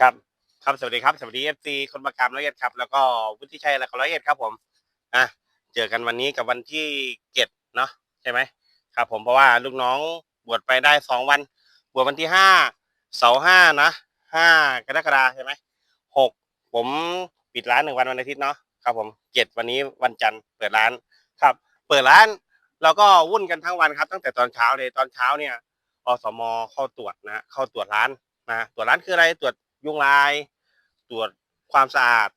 ครับครับสวัสดีครับสวัสดีเอฟซีคนประกามร้อยเอ็ดครับ แล้วก็วุฒิชัยและก็ร้อยเอ็ดครับผมอะเจอกันวันนี้กับวันที่เจ็ดเนาะใช่ไหมครับ ผมเพราะว่าลูกน้องบวชไปได้สองวัน บวชวันที่ห้าเสาร์ห้านะห้ากรกฎาใช่ไหมหกผมปิดร้านหนึ่งวันวันอาทิตย์เนาะครับผมเจ็ดวันนี้วันจันทร์เปิดร้านครับ เปิดร้านเราก็วุ่นกันทั้งวันครับ ตั้งแต่ตอนเช้าเลยตอนเช้าเนี่ยอสมเข้าตรวจนะเข้าตรวจร้านนะตรวจร้านคืออะไรตรวจ ยุงลาย ตรวจความสะอาด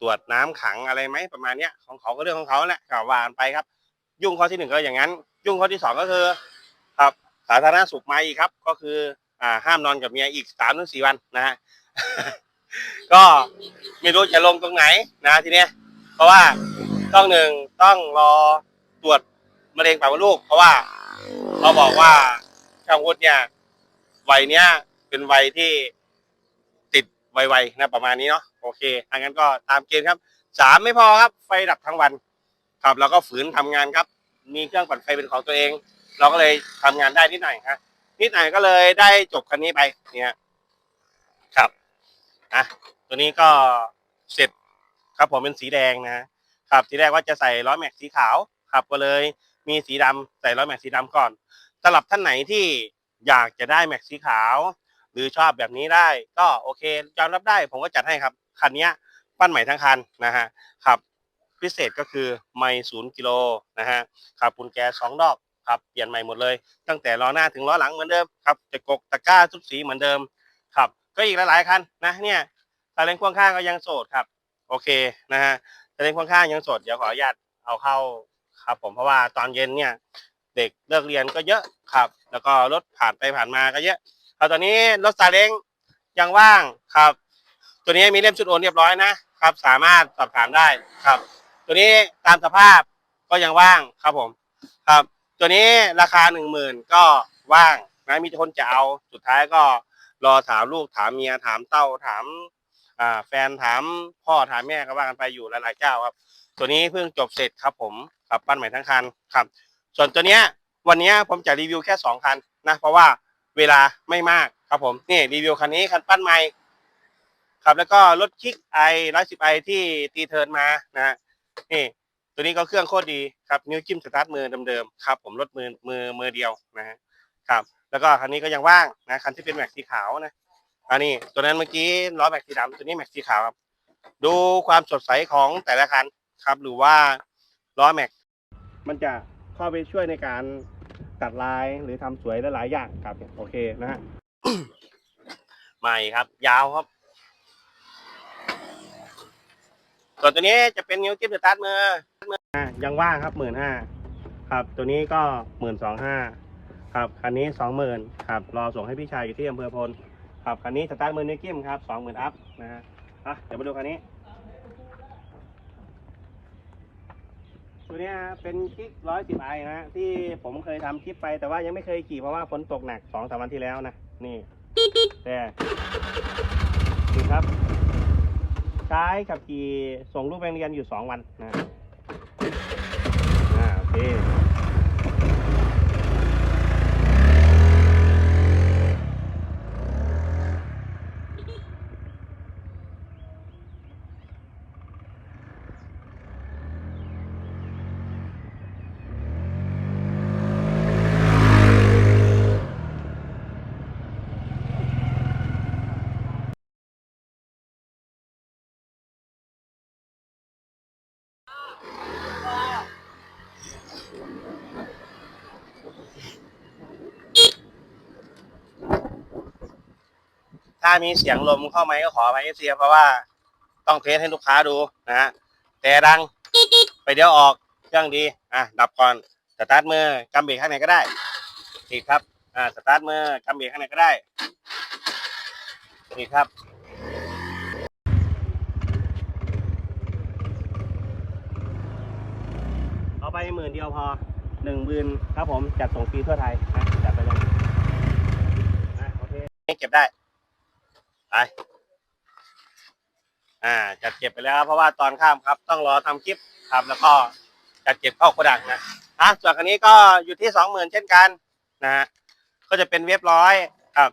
ตรวจน้ำขังอะไรไหมประมาณเนี้ยของเขาก็เรื่องของเขาแหละก็ว่ากันไปครับ ยุ่งข้อที่หนึ่งก็อย่างนั้น ยุ่งข้อที่สองก็คือครับสาธารณสุขมาอีกครับ ก็คืออ่าห้ามนอนกับเมียอีกสามถึงสี่วันนะฮะก็ไม่รู้จะลงตรงไหนนะทีเนี้ยเพราะว่าต้องหนึ่งต้องรอตรวจมะเร็งปากมดลูก เพราะว่าเขาบอกว่าช่างวุฒิเนี่ยวัยเนี้ยเป็นวัยที่ ไวๆนะประมาณนี้เนาะโอเคถ้างั้นก็ตามเกณฑ์ครับสามไม่พอครับไฟดับทั้งวันครับเราก็ฝืนทำงานครับ มีเครื่องปั่นไฟเป็นของตัวเอง เราก็เลยทำงานได้นิดหน่อยฮะนิดหน่อยก็เลยได้จบคันนี้ไปเนี่ยครับอะตัวนี้ก็เสร็จครับผมเป็นสีแดงนะครับทีแรกว่าจะใส่ล้อแม็กสีขาวครับก็เลยมีสีดำใส่ล้อแม็กสีดำก่อนสำหรับท่านไหนที่อยากจะได้แม็กสีขาว หรือชอบแบบนี้ได้ก็โอเคยอมรับได้ผมก็จัดให้ครับคันนี้ปั้นใหม่ทั้งคันนะฮะครับพิเศษก็คือไม่ศูนย์กิโลนะฮะครับกุญแจสองดอกครับเปลี่ยนใหม่หมดเลย ตั้งแต่ล้อหน้าถึงล้อหลังเหมือนเดิมครับจะกกตะกร้าทุกสีเหมือนเดิมครับก็อีกหลายๆคันนะเนี่ยซาเล้งพ่วงข้างก็ยังโสดครับโอเคนะฮะจะเล่นค่อนข้างยังสดเดี๋ยวขออนุญาตเอาเข้าครับผมเพราะว่าตอนเย็นเนี่ยเด็กเลิกเรียนก็เยอะครับ แล้วก็รถผ่านไปผ่านมาก็เยอะ เอาตอนนี้รถซาเล้งยังว่างครับ ตัวนี้มีเล่มชุดโอนเรียบร้อยนะครับ สามารถสอบถามได้ครับ ตัวนี้ตามสภาพก็ยังว่างครับผมครับ ตัวนี้ราคาหนึ่งหมื่นก็ว่างนะมีคนจะเอาสุดท้ายก็รอถามลูกถามเมียถามเต้าถามแฟนถามพ่อถามแม่ก็ว่ากันไปอยู่หลายๆเจ้าครับ ตัวนี้เพิ่งจบเสร็จครับผมกับปั้นใหม่ทั้งคันครับ ส่วนตัวเนี้ยวันเนี้ยผมจะรีวิวแค่สองคันนะเพราะว่า เวลาไม่มากครับผมนี่รีวิวคันนี้คันปั้นใหม่ครับแล้วก็รถคิกไอร้อยสิบไอที่ตีเทิร์นมานะฮะนี่ตัวนี้ก็เครื่องโคตรดีครับนิ้วจิ้มสตาร์ทมือเดิมๆครับผมรถมือมือมือเดียวนะฮะครับแล้วก็คันนี้ก็ยังว่างนะคันที่เป็นแม็กสีขาวนะอันนี้ตัวนั้นเมื่อกี้ล้อแม็กสีดำตัวนี้แม็กสีขาวครับดูความสดใสของแต่ละคันครับ หรือว่าล้อแม็กมันจะเข้าไปช่วยในการ ตัดลายหรือทำสวยหลายๆอย่างครับโอเคนะฮะใหม่ครับ ยาวครับส่วนตัวนี้จะเป็นนิ้วจิ้มสตาร์ทมืออะยังว่างครับหมื่นห้าครับ ตัวนี้ก็หมื่นสองห้าครับคันนี้สองหมื่นครับรอส่งให้พี่ชายอยู่ที่อำเภอพลครับคันนี้สตาร์ทมือนิ้วกิ้มครับสองหมื่นอัพนะฮะอะเดี๋ยวมาดูคันนี้ ตัวเนี้ยเป็นคลิกร้อยสิบไอนะฮะที่ผมเคยทำคลิปไปแต่ว่ายังไม่เคยขี่เพราะว่าฝนตกหนักสองสามวันที่แล้วนะ นี่ แต่ดีครับ ใช้ขับขี่ส่งลูกไปโรงเรียนอยู่สองวันนะอ่าโอเคามีเสียงลมเข้าไหมก็ขอไปเสียเพราะว่าต้องเทสให้ลูกค้าดูนะฮะแต่ดังไปเดี๋ยวออกเครื่องดีอะดับก่อนสตาร์ทมือกำเบรกข้างไหนก็ได้ติดครับอ่าสตาร์ทมือกำเบรกข้างไหนก็ได้ติดครับเอาไปหมื่นเดียวพอหนึ่งหมื่นครับผมจัดส่งฟรีทั่วไทยนะจัดไปเลยนะโอเคเก็บได้ ไป อ่า จัดเก็บไปแล้วครับเพราะว่าตอนข้ามครับ ต้องรอทำคลิปครับ แล้วก็จัดเก็บเข้าโกดังนะอะส่วนคันนี้ก็อยู่ที่สองหมื่นเช่นกันนะฮะก็จะเป็นเว็บร้อยครับ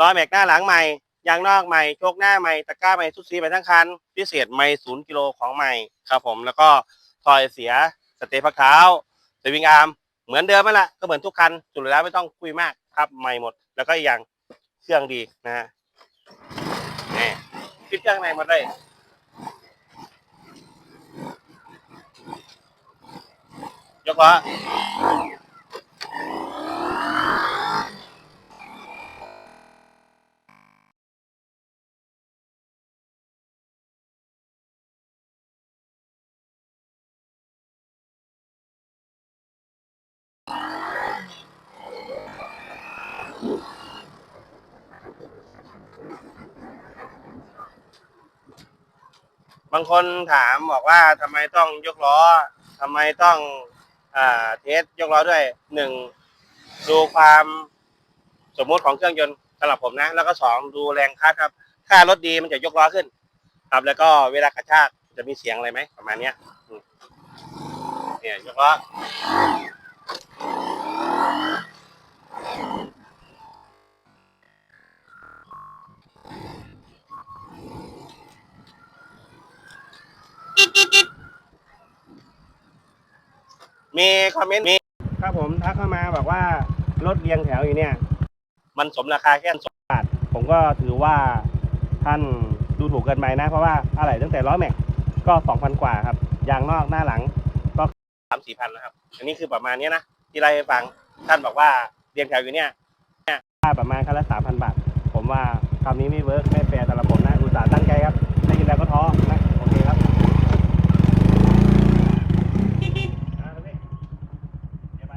ร้อยแม็กหน้าหลังใหม่ยางนอกใหม่โชคหน้าใหม่ตะกร้าใหม่ทุกสีใหม่ทั้งคัน พิเศษใหม่ศูนย์กิโลของใหม่ครับผมแล้วก็ทอยเสียสเตย์พักเท้าสวิงอาร์มเหมือนเดิมนั่นแหละก็เหมือนทุกคันสุดแล้วไม่ต้องคุยมากครับใหม่หมด แล้วก็อย่างเครื่องดีนะฮะ นี่คิดเครื่องในหมดเลยยกล้อ บางคนถามบอกว่าทำไมต้องยกล้อทำไมต้องอเทสยกล้อด้วยหนึ่งดูความสมมุติของเครื่องยนต์สำหรับผมนะ แล้วก็สองดูแรงคัดครับ ถ้ารถดีมันจะยกล้อขึ้น ครับแล้วก็เวลากระชากจะมีเสียงอะไรไหมประมาณเนี้ยเนี่ยยกล้อ มีคอมเมนต์มีครับผมทักเข้ามาบอกว่ารถเรียงแถวอยู่เนี่ย มันสมราคาแค่สองบาทผมก็ถือว่าท่านดูถูกเกินไปนะ เพราะว่าอะไรตั้งแต่ล้อแม็กก็สองพันกว่าครับยางนอกหน้าหลังก็สามสี่พันแล้วครับ อันนี้คือประมาณเนี้ยนะที่ไล่ให้ฟังท่านบอกว่าเรียงแถวอยู่เนี่ยเนี่ยค่าประมาณคันละสามพันบาท ผมว่าคำนี้ไม่เวิร์กไม่แฟร์สำหรับผมนะอุตส่าห์ตั้งใจครับได้ยินแล้วก็ท้อนะโอเคครับ อ่าตรงนี้เดี๋ยวไป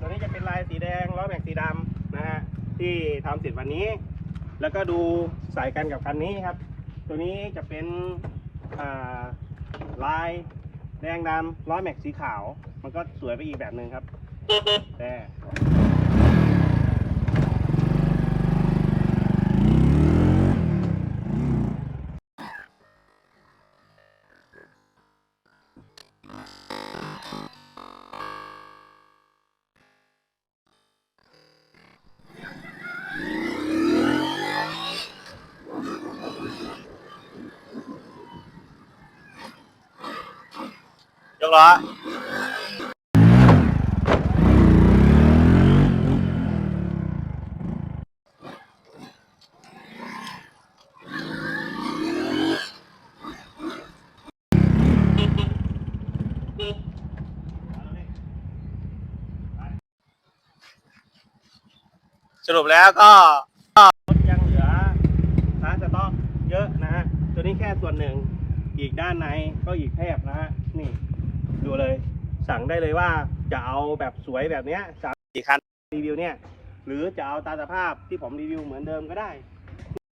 ตัวนี้จะเป็นลายสีแดงล้อแม็กสีดำนะฮะ ที่ทำเสร็จวันนี้ แล้วก็ดูสายกันกับคันนี้ครับ ตัวนี้จะเป็นลายแดงดำล้อแม็กสีขาว มันก็สวยไปอีกแบบหนึ่งครับแต่ กล้อสรุปแล้วก็รถยังเหลือร้านสต็อกเยอะนะฮะตัวนี้แค่ส่วนหนึ่งอีกด้านในก็อีกแทบนะฮะนี่ ดูเลย สั่งได้เลยว่าจะเอาแบบสวยแบบเนี้ยสามสี่คันรีวิวเนี่ย หรือจะเอาตามสภาพที่ผมรีวิวเหมือนเดิมก็ได้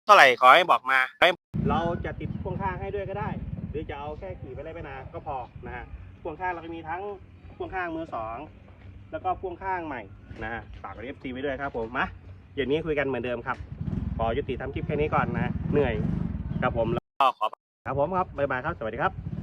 เท่าไหร่ขอให้บอกมาให้เราจะติดพ่วงข้างให้ด้วยก็ได้ หรือจะเอาแค่ขี่ไปไล่ไปนาก็พอนะฮะพ่วงข้างเราก็มีทั้งพ่วงข้างมือสองแล้วก็พ่วงข้างใหม่นะฮะฝากกับเอฟซีไว้ด้วยครับผมมาเดี๋ยวนี้คุยกันเหมือนเดิมครับขอยุติทำคลิปแค่นี้ก่อนนะ เหนื่อยครับผมแล้วก็ขอครับผมครับบ๊ายบายครับ สวัสดีครับ